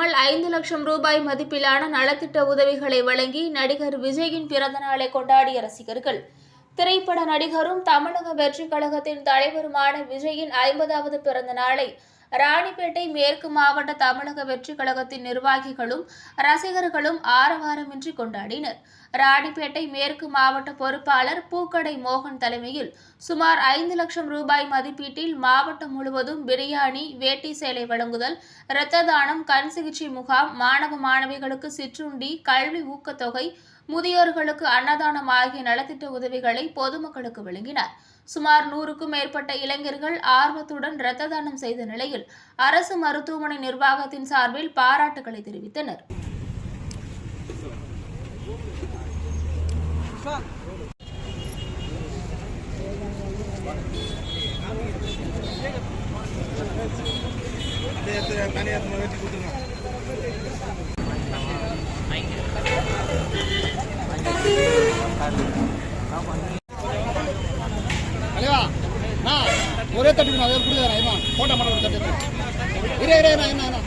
ஐந்து லட்சம் ரூபாய் மதிப்பிலான நலத்திட்ட உதவிகளை வழங்கி நடிகர் விஜயின் பிறந்த நாளை கொண்டாடிய ரசிகர்கள். திரைப்பட நடிகரும் தமிழக வெற்றி கழகத்தின் தலைவருமான விஜயின் ஐம்பதாவது பிறந்த நாளை ராணிப்பேட்டை மேற்கு மாவட்ட தமிழக வெற்றி கழகத்தின் நிர்வாகிகளும் ரசிகர்களும் ஆரவாரமின்றி கொண்டாடினர். ராணிப்பேட்டை மேற்கு மாவட்ட பொறுப்பாளர் பூக்கடை மோகன் தலைமையில் சுமார் ஐந்து லட்சம் ரூபாய் மதிப்பீட்டில் மாவட்டம் முழுவதும் பிரியாணி வேட்டி சேலை வழங்குதல் இரத்த தானம் கண் சிகிச்சை முகாம் மாணவ மாணவிகளுக்கு சிற்றுண்டி கல்வி ஊக்கத்தொகை முதியோர்களுக்கு அன்னதானம் ஆகிய நலத்திட்ட உதவிகளை பொதுமக்களுக்கு வழங்கினார். சுமார் நூறுக்கும் மேற்பட்ட இளைஞர்கள் ஆர்வத்துடன் இரத்த தானம் செய்த நிலையில் அரசு மருத்துவமனை நிர்வாகத்தின் சார்பில் பாராட்டுகளை தெரிவித்தனர். அப்படியே எடுத்து வெட்டி கொடுத்துருங்க ஒரே தட்டு அதே கொடுக்குறேன் ஐமா போட்டோ மட்டும் ஒரு தட்டு. இரு இரு என்ன என்ன